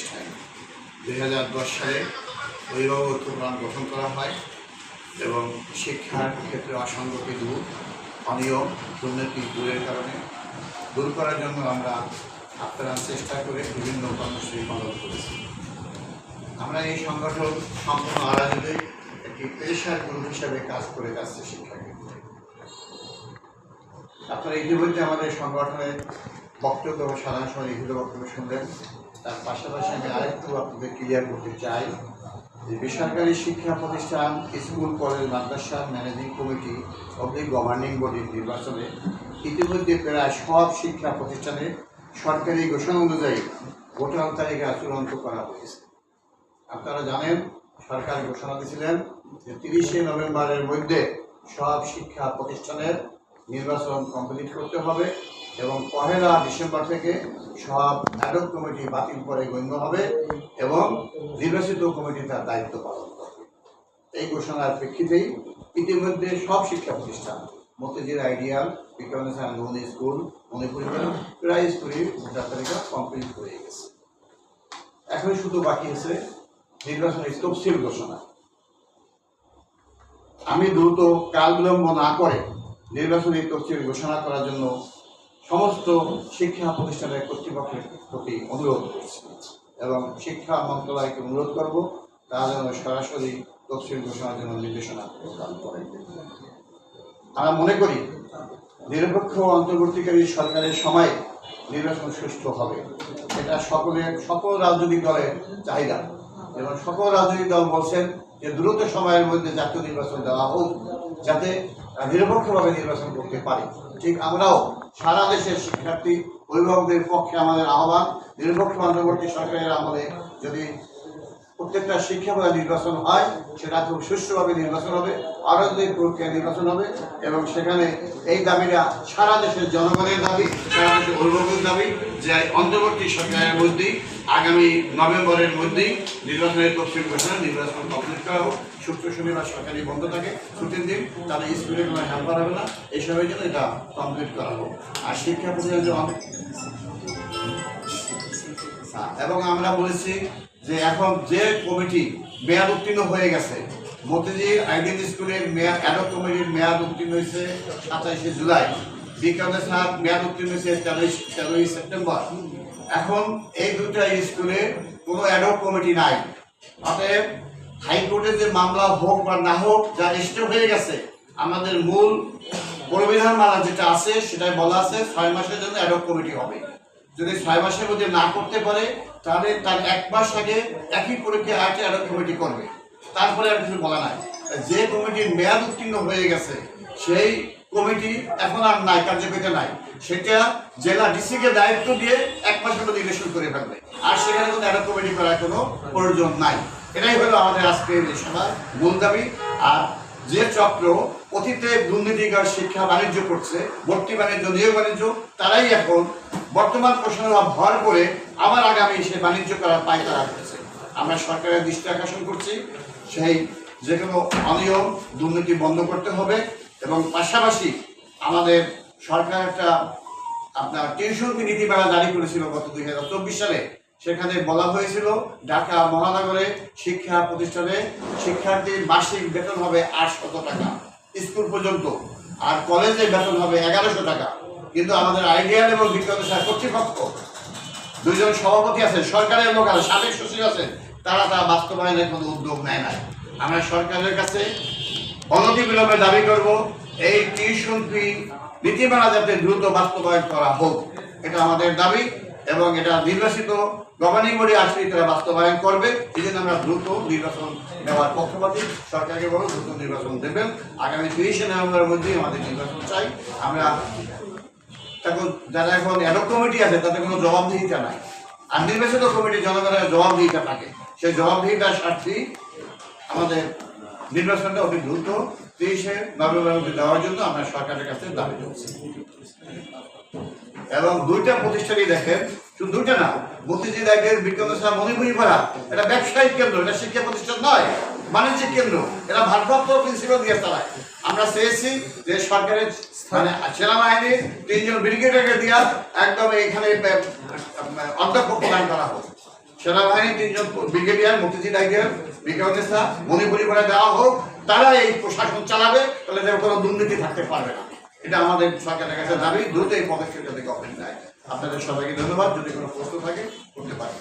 প্রতিষ্ঠান। দুই হাজার দশ সালে অভিভাবক প্রোগ্রাম গঠন করা হয় এবং শিক্ষার ক্ষেত্রে অসঙ্গতি দূর, অনিয়ম, দুর্নীতি দূরের কারণে। দূর করার জন্য আমরা আপ্রাণ চেষ্টা করে বিভিন্ন কর্মসূচি পালন করেছি। আমরা এই সংগঠন সম্পূর্ণ আড়ালে একটি পেশার গ্রুপ হিসাবে কাজ করে যাচ্ছে শিক্ষা ক্ষেত্রে। আপনারা ইতিমধ্যে আমাদের সংগঠনের বক্তব্য সাধারণ সময় এগুলো বক্তব্য শুনলেন। তার পাশাপাশি আমি আরেকটু আপনাদের ক্লিয়ার করতে চাই যে বেসরকারি শিক্ষা প্রতিষ্ঠান, স্কুল, কলেজ, মাদ্রাসা ম্যানেজিং কমিটি অবলিক গভর্নিং বডির নির্বাচনে ইতিমধ্যে প্রায় সব শিক্ষা প্রতিষ্ঠানে সরকারি ঘোষণা অনুযায়ী ভোটার তালিকা চূড়ান্ত করা হয়েছে। আপনারা জানেন, সরকার ঘোষণা দিয়েছিলেন যে তিরিশে নভেম্বরের মধ্যে সব শিক্ষা প্রতিষ্ঠানের নির্বাচন কমপ্লিট করতে হবে এবং পহেলা ডিসেম্বর থেকে সব অ্যাডক কমিটি বাতিল করে গণ্য হবে এবং নির্বাচিত কমিটি তার দায়িত্ব পালন করবে। এই ঘোষণার প্রেক্ষিতেই ইতিমধ্যে সব শিক্ষা প্রতিষ্ঠান মতিজির আইডিয়াল বিজ্ঞান লোন স্কুল, মণিপুরি প্রায় স্কুলের ভোটার তালিকা কমপ্লিট হয়ে গেছে। এখন শুধু বাকি আছে নির্বাচনের তফসিল ঘোষণা। আমি দ্রুত কাল বিলম্ব না করে নির্বাচনী তফসিল ঘোষণা করার জন্য সমস্ত শিক্ষা প্রতিষ্ঠানের কর্তৃপক্ষের প্রতি অনুরোধ করছি এবং শিক্ষা মন্ত্রণালয়কে অনুরোধ করব তারা যেন সরাসরি তফসিল ঘোষণার জন্য নির্দেশনা প্রদান করেন আমরা মনে করি নিরপেক্ষ অন্তর্বর্তীকারী সরকারের সময় নির্বাচন সুষ্ঠু হবে। এটা সকলের, সকল রাজনৈতিক দলের চাহিদা। এবং সকল রাজনৈতিক দল বলছেন যে দ্রুত সময়ের মধ্যে জাতীয় নির্বাচন দেওয়া হোক যাতে নিরপেক্ষভাবে নির্বাচন করতে পারি। ঠিক আমরাও সারা দেশের শিক্ষার্থী, অভিভাবকদের পক্ষে আমাদের আহ্বান, নিরপেক্ষ অন্তর্বর্তী সরকারের আমলে যদি প্রত্যেকটা শিক্ষা নির্বাচন হয় সেটা খুব সুষ্ঠুভাবে নির্বাচন হবে আরোগ্যের প্রক্রিয়া নির্বাচন হবে এবং সেখানে এই দাবিটা সারা দেশের জনগণের দাবি সারা দেশের অভিভাবকের দাবি যে অন্তর্বর্তী সরকারের মধ্যেই আগামী নভেম্বরের মধ্যেই নির্বাচনের তফসিল ঘোষণা নির্বাচন কমপ্লিট করা হোক। শুক্র শনিবার সরকারি বন্ধ থাকে ছুটির দিন তাহলে স্কুলে কোনো হেল্পার হবে না এই সময়ের জন্য এটা কমপ্লিট করা হোক। আর শিক্ষা প্রতিষ্ঠান হ্যাঁ, এবং আমরা বলেছি যে এখন যে কমিটি মেয়াদ উত্তীর্ণ হয়ে গেছে মতিজি আইডিয়াল স্কুলের মেয়াদ অ্যাডক কমিটির মেয়াদ উত্তীর্ণ হয়েছে সাতাইশে জুলাই। বিজ্ঞানের স্যার মেয়াদ উত্তীর্ণ হয়েছে তেরোই তেরোই সেপ্টেম্বর। এখন এই দুটা স্কুলে কোনো অ্যাডক কমিটি নাই। অতএব হাইকোর্টে যে মামলা হোক বা না হোক, যা স্টে হয়ে গেছে, আমাদের মূল পরিবিধান মালা যেটা আছে, সেটাই বলা আছে, ছয় মাসের জন্য অ্যাডক কমিটি হবে। যদি ছয় মাসের মধ্যে না করতে পারে, তাহলে তার এক মাস আগে একই পরীক্ষা আরেকটা অ্যাডক কমিটি করবে। তারপরে আর কিছু বলা নাই। যে কমিটির মেয়াদ উত্তীর্ণ হয়ে গেছে, সেই কমিটি এখন আর নাই, কার্যকরিতা নাই। সেটা জেলা ডিসিকে দায়িত্ব দিয়ে এক মাসের মধ্যে ইলেকশন করে ফেলবে। আর সেখানে কোনো অ্যাডক কমিটি করার কোনো প্রয়োজন নাই। এটাই হলো আমাদের আজকের এই সভার মূল দাবি। আর যে চক্র অতীতে দুর্নীতিকার শিক্ষা বাণিজ্য করছে, ভর্তি বাণিজ্য, নিয়োগ বাণিজ্য, তারাই এখন বর্তমান প্রশ্নের ভর করে আবার আগামী সে বাণিজ্য করার পায়তারা করছে আমরা সরকারের দৃষ্টি আকর্ষণ করছি, সেই যে কোনো অনিয়ম, দুর্নীতি বন্ধ করতে হবে এবং পাশাপাশি আমাদের সরকার একটা আপনার টিউশন নীতিমালা জারি করেছিল গত দুই হাজার চব্বিশ সালে। সেখানে বলা হয়েছিল, ঢাকা মহানগরে শিক্ষা প্রতিষ্ঠানে শিক্ষার্থীর মাসিক বেতন হবে আটশত টাকা, স্কুল পর্যন্ত। আর কলেজে বেতন হবে এগারোশো টাকা। কিন্তু আমাদের আইডিয়াল এবং বিজ্ঞান কর্তৃপক্ষ, দুইজন সভাপতি আছেন, সরকারের লোক আছে সাবেক সচিব আছেন, তারা তা বাস্তবায়নের কোনো উদ্যোগ নেয় না আমরা সরকারের কাছে অনতি বিলম্বে দাবি করব, এই টিউশন ফি নীতিমালা যাতে দ্রুত বাস্তবায়ন করা হোক, এটা আমাদের দাবি। এবং এটা নির্বাচিত গভর্নিং বডি আসলে তারা বাস্তবায়ন করবে। এই জন্য আমরা দ্রুত নির্বাচন নেওয়ার পক্ষপাতী সরকারকে বলো দ্রুত নির্বাচন দেবেন। আগামী তিরিশে নভেম্বরের মধ্যেই আমাদের নির্বাচন চাই। আমরা এখন, যারা এখন অ্যাডক কমিটি আছে তাতে কোনো জবাবদিহিতা নাই। আর নির্বাচিত কমিটি জনগণের জবাবদিহিতা থাকে। সেই জবাবদিহিতার স্বার্থে আমাদের নির্বাচনটা অতি দ্রুত তিরিশে নভেম্বরের মধ্যে দেওয়ার জন্য আমরা সরকারের কাছে দাবি করছি। এবং দুইটা প্রতিষ্ঠানই দেখেন শুধু দুইটা না মতিঝিল একের বিক্রমসা মণিপুরি পাড়া এটা ব্যবসায়িক কেন্দ্র, এটা শিক্ষা প্রতিষ্ঠান নয়, বাণিজ্যিক কেন্দ্র, এটা ভারপ্রাপ্ত প্রিন্সিপাল দিয়ে চালায়। আমরা চেয়েছি যে সরকারের মানে সেনাবাহিনীর তিনজন ব্রিগেডিয়ারকে দিয়া একদম এখানে অধ্যক্ষ প্রদান করা হোক। সেনাবাহিনীর তিনজন ব্রিগেডিয়ার মতিঝিল একের বিক্রমসা মণিপুরি পাড়া দেওয়া হোক, তারা এই প্রশাসন চালাবে, তাহলে কোনো দুর্নীতি থাকতে পারবে না। এটা আমাদের সরকারের কাছে দাবি, দ্রুত এই পদক্ষেপ থেকে গভর্নমেন্ট আপনাদের সবাইকে ধন্যবাদ। যদি কোনো প্রশ্ন থাকে, করতে পারেন।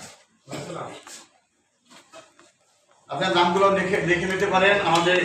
আপনার নামগুলো দেখে দেখে নিতে পারেন। আমাদের